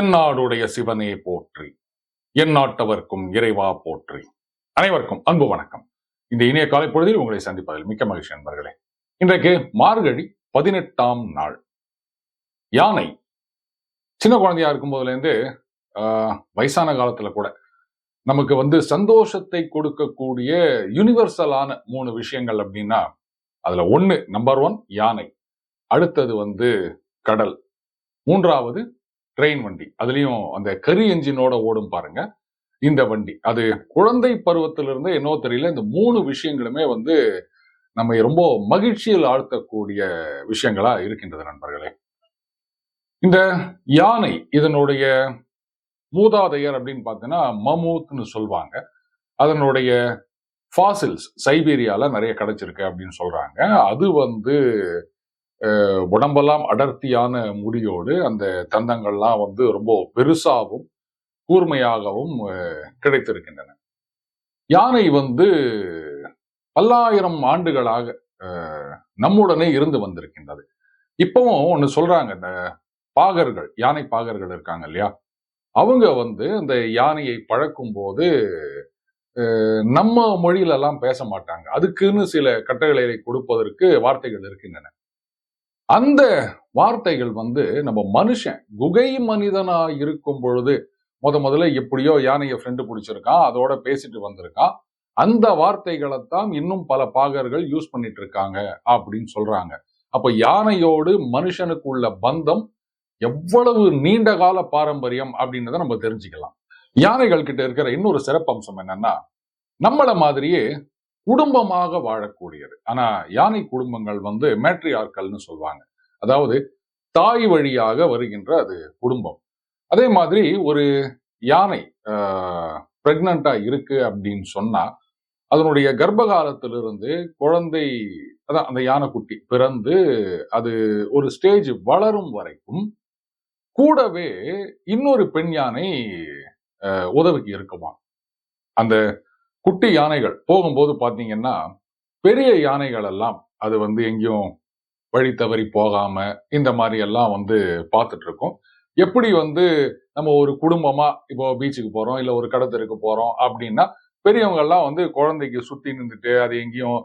தென்னாடுடைய சிவனே போற்றி? என் நாட்டவர்க்கும் இறைவா போற்றி? அனைவருக்கும் அன்பு வணக்கம். இந்த இணைய காலை பொழுதில் உங்களை சந்திப்பதில் மிக்க மகிழ்ச்சி நண்பர்களே. இன்றைக்கு மார்கழி பதினெட்டாம் நாள். யானை. சின்ன குழந்தையா இருக்கும் போதுலேருந்து ஆஹ், வயசான காலத்துல கூட நமக்கு வந்து சந்தோஷத்தை கொடுக்கக்கூடிய யூனிவர்சலான மூணு விஷயங்கள் அப்படின்னா அதுல ஒன்று நம்பர் ஒன் யானை. அடுத்தது வந்து கடல். மூன்றாவது ட்ரெயின் வண்டி. அதுலேயும் அந்த கரி என்ஜினோட ஓடும் பாருங்க. இந்த வண்டி. அது குழந்தை பருவத்திலிருந்து என்னோ தெரியல. இந்த மூணு விஷயங்களுமே வந்து நம்மை ரொம்ப மகிழ்ச்சியில் ஆழ்த்தக்கூடிய விஷயங்களா இருக்கின்றது நண்பர்களே. இந்த யானை இதனுடைய மூதாதையர் அப்படின்னு பார்த்தீங்கன்னா மமூத்னு சொல்லுவாங்க அதனுடைய ஃபாசில்ஸ் சைபீரியால நிறைய கிடைச்சிருக்கு அப்படின்னு சொல்றாங்க. அது வந்து உடம்பெல்லாம் அடர்த்தியான முடியோடு அந்த தந்தங்கள்லாம் வந்து ரொம்ப பெருசாகவும் கூர்மையாகவும் அஹ், கிடைத்திருக்கின்றன. யானை வந்து பல்லாயிரம் ஆண்டுகளாக அஹ், நம்முடனே இருந்து வந்திருக்கின்றது. இப்பவும் ஒண்ணு சொல்றாங்க இந்த பாகர்கள் யானை பாகர்கள் இருக்காங்க இல்லையா? அவங்க வந்து அந்த யானையை பழக்கும் போது நம்ம மொழியிலெல்லாம் பேச மாட்டாங்க. அதுக்குன்னு சில கட்டளைகளை கொடுப்பதற்கு வார்த்தைகள் இருக்கின்றன. அந்த வார்த்தைகள் வந்து நம்ம மனுஷன் குகை மனிதனா இருக்கும் பொழுது முத முதல்ல எப்படியோ யானையை ஃப்ரெண்டு பிடிச்சிருக்கான் அதோட பேசிட்டு வந்திருக்கான். அந்த வார்த்தைகளைத்தான் இன்னும் பல பாகர்கள் யூஸ் பண்ணிட்டு இருக்காங்க அப்படின்னு சொல்றாங்க. அப்ப யானையோடு மனுஷனுக்கு உள்ள பந்தம் எவ்வளவு நீண்ட கால பாரம்பரியம் அப்படின்றத நம்ம தெரிஞ்சுக்கலாம். யானைகள் கிட்ட இருக்கிற இன்னொரு சிறப்பம்சம் என்னன்னா நம்மள மாதிரியே குடும்பமாக வாழக்கூடியது. ஆனா யானை குடும்பங்கள் வந்து மேட்ரியார்கள்னு சொல்லுவாங்க அதாவது தாய் வழியாக வருகின்ற அது குடும்பம். அதே மாதிரி ஒரு யானை பிரெக்னண்டா இருக்கு அப்படின்னு சொன்னா அதனுடைய கர்ப்ப காலத்திலிருந்து குழந்தை அதான் அந்த யானைக்குட்டி பிறந்து அது ஒரு ஸ்டேஜ் வளரும் வரைக்கும் கூடவே இன்னொரு பெண் யானை அஹ், உதவிக்கு இருக்குமா அந்த குட்டி யானைகள் போகும்போது பார்த்தீங்கன்னா பெரிய யானைகள் எல்லாம் அது வந்து எங்கேயும் வழி தவறி போகாம இந்த மாதிரி எல்லாம் வந்து பார்த்துட்டு இருக்கோம் எப்படி வந்து நம்ம ஒரு குடும்பமா இப்போ பீச்சுக்கு போறோம் இல்லை ஒரு கடத்தருக்கு போறோம் அப்படின்னா பெரியவங்க எல்லாம் வந்து குழந்தைக்கு சுத்தி நின்றுட்டு அது எங்கேயும்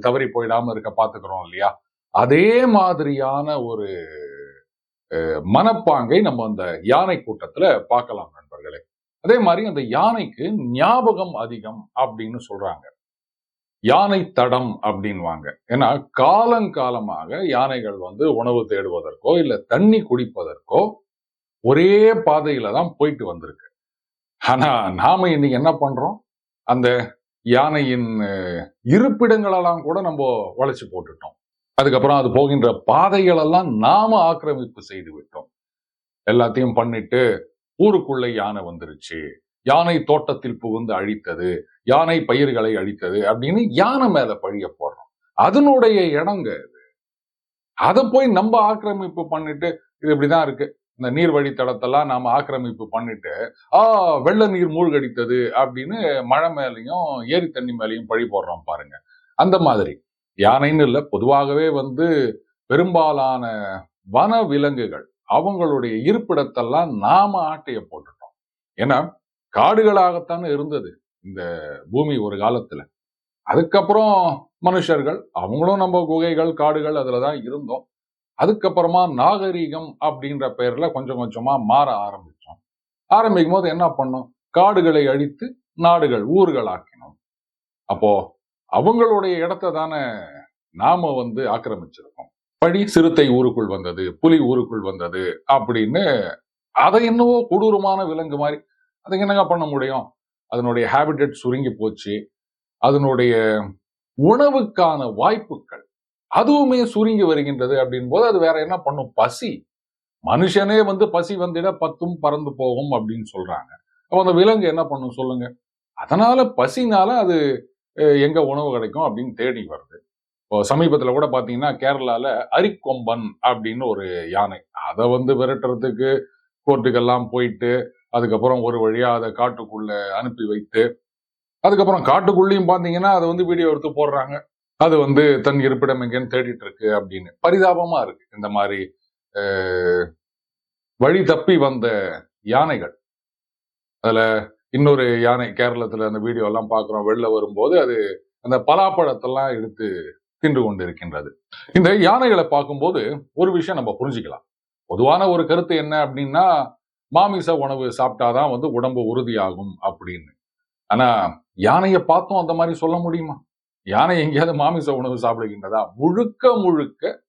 தவறி போயிடாம இருக்க பார்த்துக்கிறோம் இல்லையா? அதே மாதிரியான ஒரு மனப்பாங்கை நம்ம அந்த யானை கூட்டத்துல பார்க்கலாம் நண்பர்களே. அதே மாதிரி அந்த யானைக்கு ஞாபகம் அதிகம் அப்படின்னு சொல்றாங்க. யானை தடம் அப்படின்வாங்க ஏன்னா காலங்காலமாக யானைகள் வந்து உணவு தேடுவதற்கோ இல்ல தண்ணி குடிப்பதற்கோ ஒரே பாதையில தான் போயிட்டு வந்திருக்கு. ஆனா நாம இன்னைக்கு என்ன பண்றோம்? அந்த யானையின் இருப்பிடங்களெல்லாம் கூட நம்ம வளைச்சு போட்டுட்டோம். அதுக்கப்புறம் அது போகின்ற பாதைகளெல்லாம் நாம ஆக்கிரமிப்பு செய்து விட்டோம். எல்லாத்தையும் பண்ணிட்டு ஊருக்குள்ள யானை வந்துருச்சு. யானை தோட்டத்தில் புகுந்து அழித்தது. யானை பயிர்களை அழித்தது அப்படின்னு யானை மேல பழிய போடுறோம். அதனுடைய இடங்க இது. அதை போய் நம்ம ஆக்கிரமிப்பு பண்ணிட்டு இது இப்படிதான் இருக்கு. இந்த நீர் வழித்தடத்தெல்லாம் நாம ஆக்கிரமிப்பு பண்ணிட்டு ஆ வெள்ள நீர் மூழ்கடித்தது அப்படின்னு மழை மேலையும் ஏரி தண்ணி மேலையும் பழி போடுறோம் பாருங்க. அந்த மாதிரி. யானைன்னு இல்லை பொதுவாகவே வந்து பெரும்பாலான வன விலங்குகள் அவங்களுடைய இருப்பிடத்தெல்லாம் நாம ஆட்டைய போட்டுட்டோம். ஏன்னா காடுகளாகத்தானே இருந்தது இந்த பூமி ஒரு காலத்துல. அதுக்கப்புறம் மனுஷர்கள் அவங்களும் நம்ம குகைகள் காடுகள் அதுலதான் இருந்தோம். அதுக்கப்புறமா நாகரீகம் அப்படின்ற பெயர்ல கொஞ்சம் கொஞ்சமா மாற ஆரம்பிச்சோம். ஆரம்பிக்கும் போது என்ன பண்ணோம்? காடுகளை அழித்து நாடுகள் ஊர்கள் ஆக்கினோம் அப்போ அவங்களுடைய இடத்தை தானே நாம வந்து ஆக்கிரமிச்சிருக்கோம். படி சிறுத்தை ஊருக்குள் வந்தது புலி ஊருக்குள் வந்தது அப்படின்னு அதை என்னவோ கொடூரமான விலங்கு மாதிரி அதை என்னங்க பண்ண முடியும்? அதனுடைய ஹேபிடேட் சுருங்கி போச்சு. அதனுடைய உணவுக்கான வாய்ப்புகள் அதுவுமே சுருங்கி வருகின்றது அப்படின் போது அது வேற என்ன பண்ணும்? பசி. மனுஷனே வந்து பசி வந்திட பத்தும் பறந்து போகும் அப்படின்னு சொல்றாங்க. அப்போ அந்த விலங்கு என்ன பண்ணும் சொல்லுங்க? அதனால பசினால அது எங்க உணவு கிடைக்கும் அப்படின்னு தேடி வருது. இப்போ கூட பார்த்தீங்கன்னா கேரளாவில் அரிக்கொம்பன் அப்படின்னு ஒரு யானை. அதை வந்து விரட்டுறதுக்கு கோர்ட்டுக்கெல்லாம் போயிட்டு அதுக்கப்புறம் ஒரு வழியாக அதை காட்டுக்குள்ளே அனுப்பி வைத்து அதுக்கப்புறம் காட்டுக்குள்ளேயும் பார்த்தீங்கன்னா அதை வந்து வீடியோ எடுத்து போடுறாங்க. அது வந்து தன் இருப்பிடம் எங்கேன்னு தேடிட்டு இருக்கு அப்படின்னு. பரிதாபமா இருக்கு. இந்த மாதிரி வழி தப்பி வந்த யானைகள். அதுல இன்னொரு யானை கேரளத்துல அந்த வீடியோ எல்லாம் பார்க்கிறோம் வெளில வரும்போது அது அந்த பலாப்பழத்தெல்லாம் எடுத்து தின்று கொண்டிருக்கின்றது. இந்த யானைகளை பார்க்கும்போது ஒரு விஷயம் நம்ம புரிஞ்சுக்கலாம். பொதுவான ஒரு கருத்து என்ன அப்படின்னா மாமிச உணவு சாப்பிட்டாதான் வந்து உடம்பு உறுதியாகும் அப்படின்னு. ஆனா யானையை பார்த்தும் அந்த மாதிரி சொல்ல முடியுமா? யானை எங்கேயாவது மாமிச உணவு சாப்பிடுகின்றதா? முழுக்க முழுக்க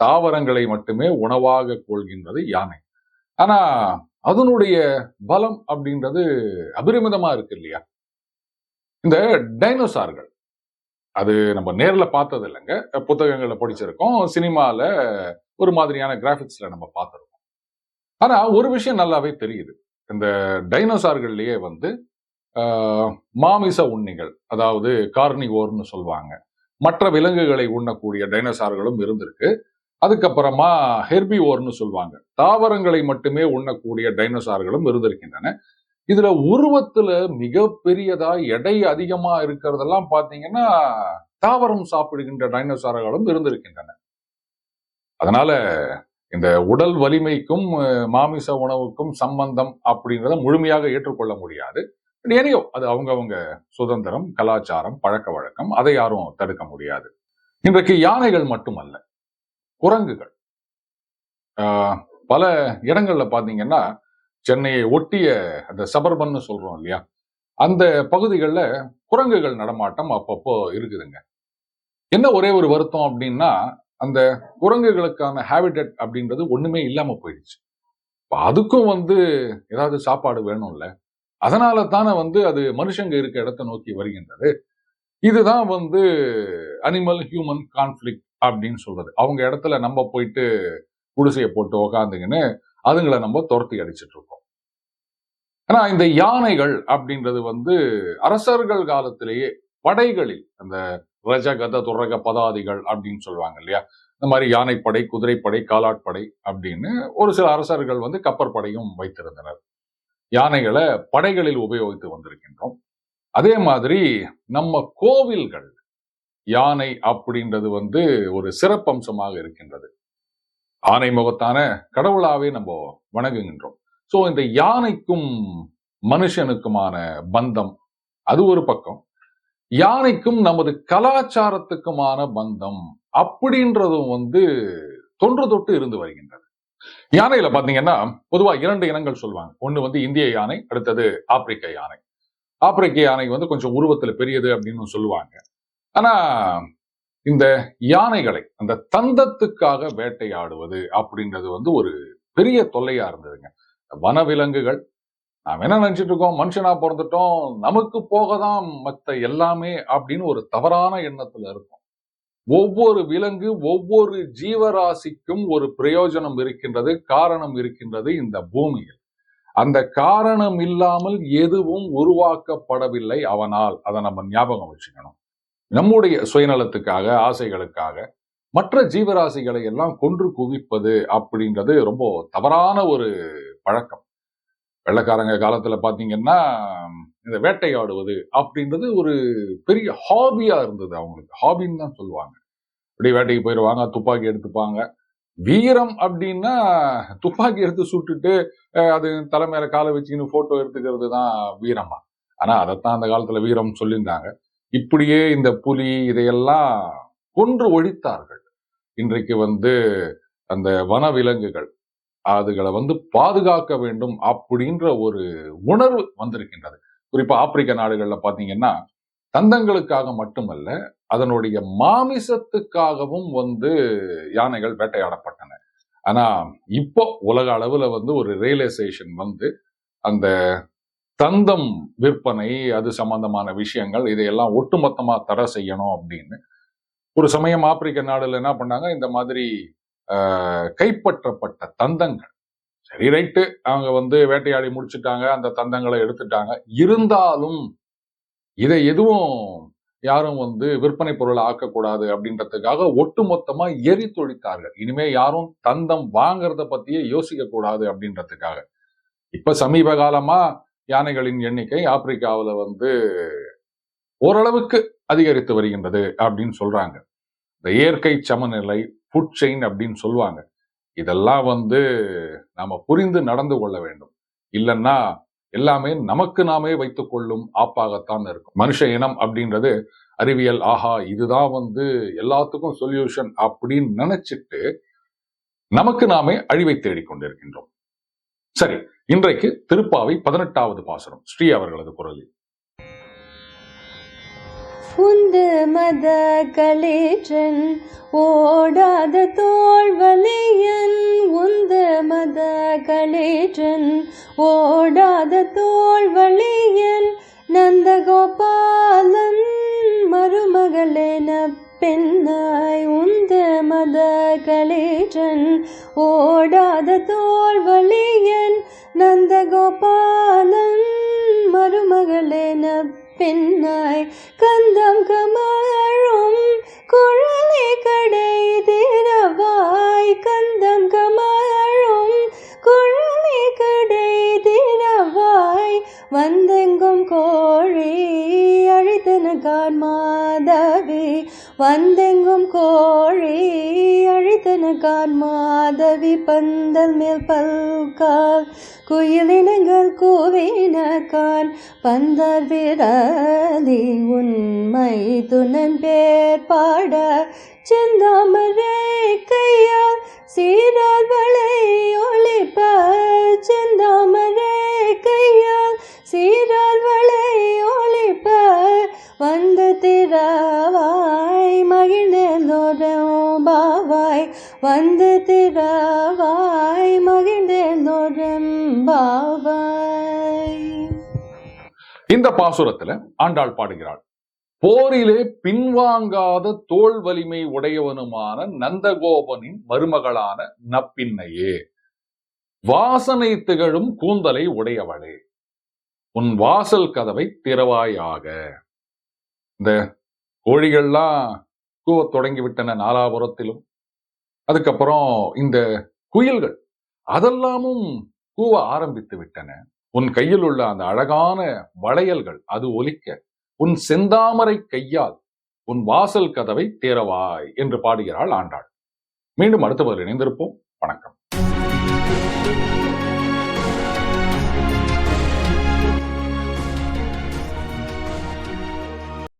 தாவரங்களை மட்டுமே உணவாக கொள்கின்றது யானை. ஆனா அதனுடைய பலம் அப்படின்றது அபரிமிதமா இருக்கு இல்லையா? இந்த டைனோசார்கள் அது நம்ம நேரில் பார்த்தது இல்லைங்க. புத்தகங்களில் படிச்சிருக்கோம். சினிமாவில் ஒரு மாதிரியான கிராஃபிக்ஸில் நம்ம பார்த்துருக்கோம். ஆனால் ஒரு விஷயம் நல்லாவே தெரியுது. இந்த டைனோசார்கள்லயே வந்து ஆஹ், மாமிச உண்ணிகள் அதாவது கார்னிவோர்னு சொல்லுவாங்க. மற்ற விலங்குகளை உண்ணக்கூடிய டைனோசார்களும் இருந்திருக்கு. அதுக்கப்புறமா ஹெர்பிவோர்னு சொல்லுவாங்க. தாவரங்களை மட்டுமே உண்ணக்கூடிய டைனோசார்களும் இருந்திருக்கின்றன. இதுல உருவத்துல மிக பெரியதா எடை அதிகமா இருக்கிறதெல்லாம் பாத்தீங்கன்னா தாவரம் சாப்பிடுகின்ற டைனோசாரர்களும் இருந்திருக்கின்றன. அதனால இந்த உடல் வலிமைக்கும் மாமிச உணவுக்கும் சம்பந்தம் அப்படின்றத முழுமையாக ஏற்றுக்கொள்ள முடியாது. ஏனையோ அது அவங்கவுங்க சுதந்திரம் கலாச்சாரம் பழக்க வழக்கம் அதை யாரும் தடுக்க முடியாது. இன்றைக்கு யானைகள் மட்டுமல்ல குரங்குகள். ஆஹ், பல இடங்கள்ல பாத்தீங்கன்னா சென்னையை ஒட்டிய அந்த சபர்பன்னு சொல்றோம் இல்லையா? அந்த பகுதிகளில் குரங்குகள் நடமாட்டம் அப்பப்போ இருக்குதுங்க. என்ன ஒரே ஒரு வருத்தம் அப்படின்னா அந்த குரங்குகளுக்கான ஹேபிட்டட் அப்படின்றது ஒண்ணுமே இல்லாம போயிடுச்சு. இப்போ அதுக்கும் வந்து ஏதாவது சாப்பாடு வேணும்ல. அதனால தானே வந்து அது மனுஷங்க இருக்க இடத்தை நோக்கி வருகின்றது. இதுதான் வந்து அனிமல் ஹியூமன் கான்ஃப்ளிக் அப்படின்னு சொல்றது. அவங்க இடத்துல நம்ம போயிட்டு குடிசையை போட்டு உக்காந்துங்கன்னு அதுங்களை நம்ம துரத்தி அடிச்சிட்டு இருக்கோம். ஆனா இந்த யானைகள் அப்படின்றது வந்து அரசர்கள் காலத்திலேயே படைகளில் அந்த ரஜகத துரக பதாதிகள் அப்படின்னு சொல்லுவாங்க இல்லையா? இந்த மாதிரி யானைப்படை குதிரைப்படை காலாட்படை அப்படின்னு ஒரு சில அரசர்கள் வந்து கப்பற்படையும் வைத்திருந்தனர். யானைகளை படைகளில் உபயோகித்து வந்திருக்கின்றோம். அதே மாதிரி நம்ம கோவில்கள் யானை அப்படின்றது வந்து ஒரு சிறப்பம்சமாக இருக்கின்றது. ஆனை முகத்தான கடவுளாவே நம்ம வணங்குகின்றோம். சோ இந்த யானைக்கும் மனுஷனுக்குமான பந்தம் அது ஒரு பக்கம். யானைக்கும் நமது கலாச்சாரத்துக்குமான பந்தம் அப்படின்றதும் வந்து தொன்று தொட்டு இருந்து வருகின்றது. யானையில பாத்தீங்கன்னா பொதுவா இரண்டு இனங்கள் சொல்லுவாங்க ஒண்ணு வந்து இந்திய யானை அடுத்தது ஆப்பிரிக்க யானை. ஆப்பிரிக்க யானை வந்து கொஞ்சம் உருவத்துல பெரியது அப்படின்னு சொல்லுவாங்க. ஆனா இந்த யானைகளை அந்த தந்தத்துக்காக வேட்டையாடுவது அப்படின்றது வந்து ஒரு பெரிய தொல்லையா இருந்ததுங்க. வனவிலங்குகள். நாம் என்ன நினைச்சிட்டு இருக்கோம் மனுஷனா பிறந்துட்டோம். நமக்கு போகதான் மத்த எல்லாமே அப்படின்னு ஒரு தவறான எண்ணத்துல இருக்கும். ஒவ்வொரு விலங்கு ஒவ்வொரு ஜீவராசிக்கும் ஒரு பிரயோஜனம் இருக்கின்றது காரணம் இருக்கின்றது இந்த பூமியில். அந்த காரணம் இல்லாமல் எதுவும் உருவாக்கப்படவில்லை அவனால். அதை நம்ம ஞாபகம் வச்சுக்கணும். நம்முடைய சுயநலத்துக்காக ஆசைகளுக்காக மற்ற ஜீவராசிகளை எல்லாம் கொன்று குவிப்பது அப்படின்றது ரொம்ப தவறான ஒரு பழக்கம். வெள்ளக்காரங்க காலத்தில் பார்த்தீங்கன்னா இந்த வேட்டையாடுவது அப்படின்றது ஒரு பெரிய ஹாபியாக இருந்தது அவங்களுக்கு. ஹாபின்னு தான் சொல்லுவாங்க. அப்படியே வேட்டைக்கு போயிடுவாங்க துப்பாக்கி எடுத்துப்பாங்க. வீரம் அப்படின்னா துப்பாக்கி எடுத்து சுட்டுட்டு அது தலைமையில காலை வச்சுக்கின்னு ஃபோட்டோ எடுத்துக்கிறது தான் வீரமா. ஆனால் அதைத்தான் அந்த காலத்தில் வீரம் சொல்லியிருந்தாங்க. இப்படியே இந்த புலி இதையெல்லாம் கொன்று ஒழித்தார்கள். இன்றைக்கு வந்து அந்த வனவிலங்குகள் அதுகளை வந்து பாதுகாக்க வேண்டும் அப்படின்ற ஒரு உணர்வு வந்திருக்கின்றது. குறிப்பா ஆப்பிரிக்க நாடுகளில் பார்த்தீங்கன்னா தந்தங்களுக்காக மட்டுமல்ல அதனுடைய மாமிசத்துக்காகவும் வந்து யானைகள் வேட்டையாடப்பட்டன. ஆனா இப்போ உலக அளவுல வந்து ஒரு ரியலைசேஷன் வந்து அந்த தந்தம் விற்பனை அது சம்பந்தமான விஷயங்கள் இதையெல்லாம் ஒட்டுமொத்தமா தடை செய்யணும் அப்படின்னு. ஒரு சமயம் ஆப்பிரிக்க நாடுல என்ன பண்ணாங்க இந்த மாதிரி கைப்பற்றப்பட்ட தந்தங்கள். சரி ரைட்டு. அவங்க வந்து வேட்டையாடி முடிச்சுட்டாங்க. அந்த தந்தங்களை எடுத்துட்டாங்க. இருந்தாலும் இதை எதுவும் யாரும் வந்து விற்பனை பொருளை ஆக்கக்கூடாது அப்படின்றதுக்காக ஒட்டுமொத்தமா எரித்தொழித்தார்கள் இனிமே யாரும் தந்தம் வாங்குறத பத்தியே யோசிக்க கூடாது அப்படின்றதுக்காக. இப்ப சமீப காலமா யானைகளின் எண்ணிக்கை ஆப்பிரிக்காவுல வந்து ஓரளவுக்கு அதிகரித்து வருகின்றது அப்படின்னு சொல்றாங்க. இந்த இயற்கை சமநிலை ஃபுட் செயின் அப்படின்னு சொல்லுவாங்க. இதெல்லாம் வந்து நாம புரிந்து நடந்து கொள்ள வேண்டும். இல்லைன்னா எல்லாமே நமக்கு நாமே வைத்துக் கொள்ளும் ஆப்பாகத்தான் இருக்கும். மனுஷ இனம் அப்படின்றது அறிவியல் ஆஹா இதுதான் வந்து எல்லாத்துக்கும் சொல்யூஷன் அப்படின்னு நினைச்சிட்டு நமக்கு நாமே அழிவை தேடிக் கொண்டிருக்கின்றோம். சரி இன்றைக்கு திருப்பாவை பதினெட்டாவது பாசனம் ஸ்ரீ அவர்களது குரலில். உந்து மத கலேற்றன் ஓடாத தோல்வலையன் உந்து மத கலேற்றன் ஓடாத தோல்வலையன் நந்தகோபாலன் மருமகளென பெண்ணாய் உந்து மத கலேற்றன் ஓடாத தோல்வலியன் நந்தகோபாலன் மருமகளென பெண்ணாய் கந்தம் கமழும் குழலை கடை தினவாய் கந்தம் கமழும் குழலை கடை தினவாய் வந்தெங்கும் கோழி அழித்தனகார் மாதவி வந்தெங்கும் கோழி அழித்தனகார் மாதவி பந்தல் மேல் பல்கால் குயிலினங்கள் கூவினகான் பந்தர் விரலி உண்மை துணன் பேர் பாட செந்தாமரே இந்த பாசுரத்துல ஆண்டாள் பாடுகிறாள். போரிலே பின்வாங்காத தோல் வலிமை உடையவனுமான நந்தகோபனின் மருமகளான நப்பின்னையே. வாசனை திகழும் கூந்தலை உடையவளே. உன் வாசல் கதவை திறவாயாக. இந்த கோழிகள்லாம் கூவத் தொடங்கி விட்டன நாலாபுரத்திலும் அதுக்கப்புறம் இந்த குயில்கள் அதெல்லாமும் கூவ ஆரம்பித்து விட்டன. உன் கையில் உள்ள அந்த அழகான வளையல்கள் அது ஒலிக்க உன் செந்தாமரை கையால் உன் வாசல் கதவை தேரவாய் என்று பாடுகிறாள் ஆண்டாள். மீண்டும் அடுத்த பதில் இணைந்திருப்போம். வணக்கம்.